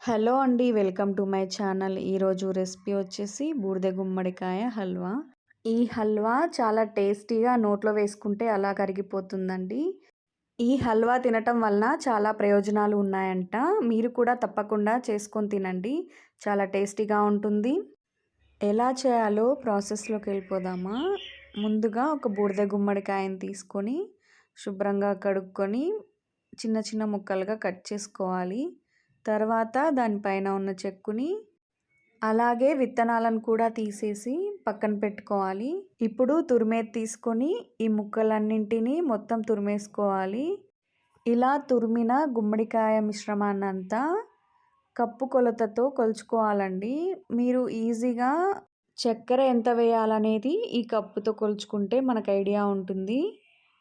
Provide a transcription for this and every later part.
Hello అండి welcome to my channel. ఈరోజు recipe వచ్చేసి బూడిద గుమ్మడికాయ హల్వా. ఈ హల్వా చాలా టేస్టీగా నోట్లో వేసుకుంటే అలా కరిగిపోతుందండి. ఈ హల్వా తినటం వలన చాలా ప్రయోజనాలు ఉన్నాయంట. మీరు కూడా తప్పకుండా చేసుకొని తినండి. చాలా టేస్టీగా ఉంటుంది. ఎలా చేయాలో ప్రాసెస్లోకి వెళ్ళిపోదామా? ముందుగా ఒక బూడిద గుమ్మడికాయని తీసుకొని శుభ్రంగా కడుక్కొని చిన్న చిన్న ముక్కలుగా కట్ చేసుకోవాలి. తర్వాత దానిపైన ఉన్న చెక్కుని అలాగే విత్తనాలను కూడా తీసేసి పక్కన పెట్టుకోవాలి. ఇప్పుడు తురిమేది తీసుకొని ఈ ముక్కలన్నింటినీ మొత్తం తురిమేసుకోవాలి. ఇలా తురిమిన గుమ్మడికాయ మిశ్రమాన్ని అంతా కప్పు కొలతతో కొలుచుకోవాలండి. మీరు ఈజీగా చక్కెర ఎంత వేయాలనేది ఈ కప్పుతో కొలుచుకుంటే మనకు ఐడియా ఉంటుంది.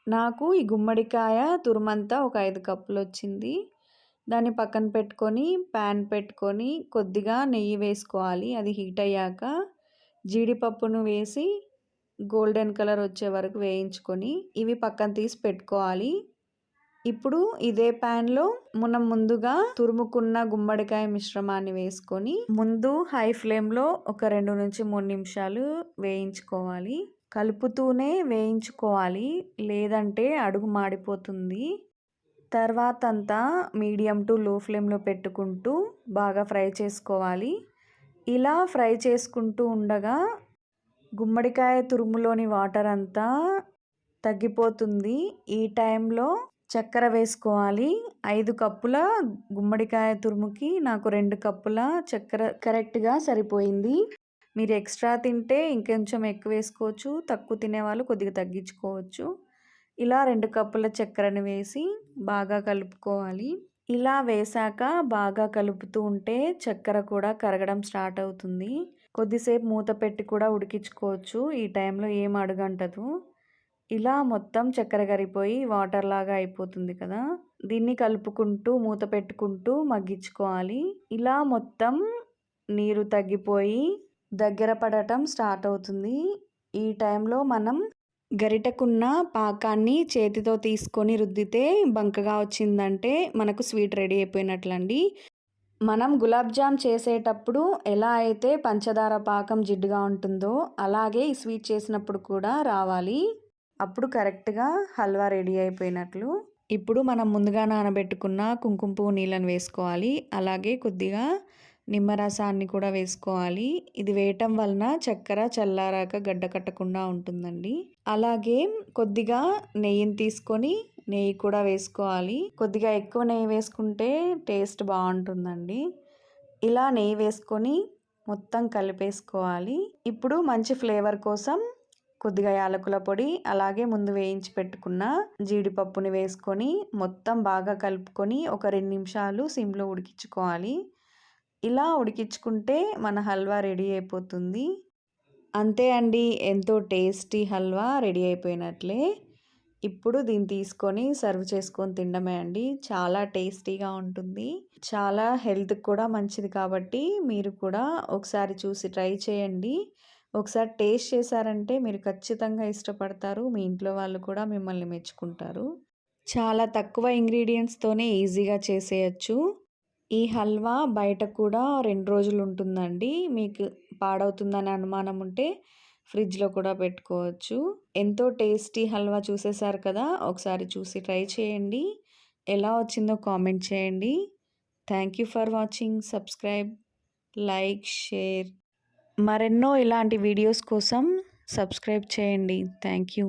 నాకు ఈ గుమ్మడికాయ తురుమంతా ఒక ఐదు కప్పులు వచ్చింది దాన్ని పక్కన పెట్టుకొని ప్యాన్ పెట్టుకొని కొద్దిగా నెయ్యి వేసుకోవాలి. అది హీట్ అయ్యాక జీడిపప్పును వేసి గోల్డెన్ కలర్ వచ్చే వరకు వేయించుకొని ఇవి పక్కన తీసి పెట్టుకోవాలి. ఇప్పుడు ఇదే ప్యాన్లో మనం ముందుగా తురుముకున్న గుమ్మడికాయ మిశ్రమాన్ని వేసుకొని ముందు హై ఫ్లేమ్లో ఒక రెండు నుంచి మూడు నిమిషాలు వేయించుకోవాలి. కలుపుతూనే వేయించుకోవాలి. లేదంటే అడుగు మాడిపోతుంది. తర్వాత అంతా మీడియం టు లో ఫ్లేమ్లో పెట్టుకుంటూ బాగా ఫ్రై చేసుకోవాలి. ఇలా ఫ్రై చేసుకుంటూ ఉండగా గుమ్మడికాయ తురుములోని వాటర్ అంతా తగ్గిపోతుంది. ఈ టైంలో చక్కెర వేసుకోవాలి. ఐదు కప్పుల గుమ్మడికాయ తురుముకి నాకు రెండు కప్పుల చక్కెర కరెక్ట్గా సరిపోయింది. మీరు ఎక్స్ట్రా తింటే ఇంకొంచెం ఎక్కువ వేసుకోవచ్చు తక్కువ తినేవాళ్ళు కొద్దిగా తగ్గించుకోవచ్చు. ఇలా రెండు కప్పుల చక్కెరను వేసి బాగా కలుపుకోవాలి. ఇలా వేసాక బాగా కలుపుతూ ఉంటే చక్కెర కూడా కరగడం స్టార్ట్ అవుతుంది. కొద్దిసేపు మూత పెట్టి కూడా ఉడికించుకోవచ్చు. ఈ టైంలో ఏం అడుగంటదు. ఇలా మొత్తం చక్కెర కరిపోయి వాటర్ లాగా అయిపోతుంది కదా. దీన్ని కలుపుకుంటూ మూత పెట్టుకుంటూ మగ్గించుకోవాలి. ఇలా మొత్తం నీరు తగ్గిపోయి దగ్గర పడటం స్టార్ట్ అవుతుంది. ఈ టైంలో మనం గరిటకున్న పాకాన్ని చేతితో తీసుకొని రుద్దితే బంకగా వచ్చిందంటే మనకు స్వీట్ రెడీ అయిపోయినట్లండి. మనం గులాబ్ జామ్ చేసేటప్పుడు ఎలా అయితే పంచదార పాకం జిడ్డుగా ఉంటుందో అలాగే ఈ స్వీట్ చేసినప్పుడు కూడా రావాలి. అప్పుడు కరెక్ట్గా హల్వా రెడీ అయిపోయినట్లు. ఇప్పుడు మనం ముందుగా నానబెట్టుకున్న కుంకుమ పువ్వు నీళ్ళని వేసుకోవాలి. అలాగే కొద్దిగా నిమ్మరసాన్ని కూడా వేసుకోవాలి. ఇది వేయటం వలన చక్కెర చల్లారాక గడ్డ కట్టకుండా ఉంటుందండి. అలాగే కొద్దిగా నెయ్యిని తీసుకొని నెయ్యి కూడా వేసుకోవాలి. కొద్దిగా ఎక్కువ నెయ్యి వేసుకుంటే టేస్ట్ బాగుంటుందండి. ఇలా నెయ్యి వేసుకొని మొత్తం కలిపేసుకోవాలి. ఇప్పుడు మంచి ఫ్లేవర్ కోసం కొద్దిగా యాలకుల పొడి అలాగే ముందు వేయించి పెట్టుకున్న జీడిపప్పుని వేసుకొని మొత్తం బాగా కలుపుకొని ఒక రెండు నిమిషాలు సిమ్లో ఉడికించుకోవాలి. ఇలా ఉడికించుకుంటే మన హల్వా రెడీ అయిపోతుంది. అంతే అండి ఎంతో టేస్టీ హల్వా రెడీ అయిపోయినట్లే. ఇప్పుడు దీన్ని తీసుకొని సర్వ్ చేసుకొని తినడమే అండి. చాలా టేస్టీగా ఉంటుంది. చాలా హెల్త్కి కూడా మంచిది కాబట్టి మీరు కూడా ఒకసారి చూసి ట్రై చేయండి. ఒకసారి టేస్ట్ చేశారంటే మీరు ఖచ్చితంగా ఇష్టపడతారు. మీ ఇంట్లో వాళ్ళు కూడా మిమ్మల్ని మెచ్చుకుంటారు. చాలా తక్కువ ఇంగ్రీడియంట్స్తోనే ఈజీగా చేసేయచ్చు. ఈ హల్వా బయట కూడా రెండు రోజులు ఉంటుందండి మీకు పాడవుతుందని అనుమానం ఉంటే ఫ్రిడ్జ్లో కూడా పెట్టుకోవచ్చు. ఎంతో టేస్టీ హల్వా చూసేసారు కదా ఒకసారి చూసి ట్రై చేయండి. ఎలా వచ్చిందో కామెంట్ చేయండి. Thank you for watching. Subscribe like share. మరెన్నో ఇలాంటి వీడియోస్ కోసం సబ్స్క్రైబ్ చేయండి. Thank you.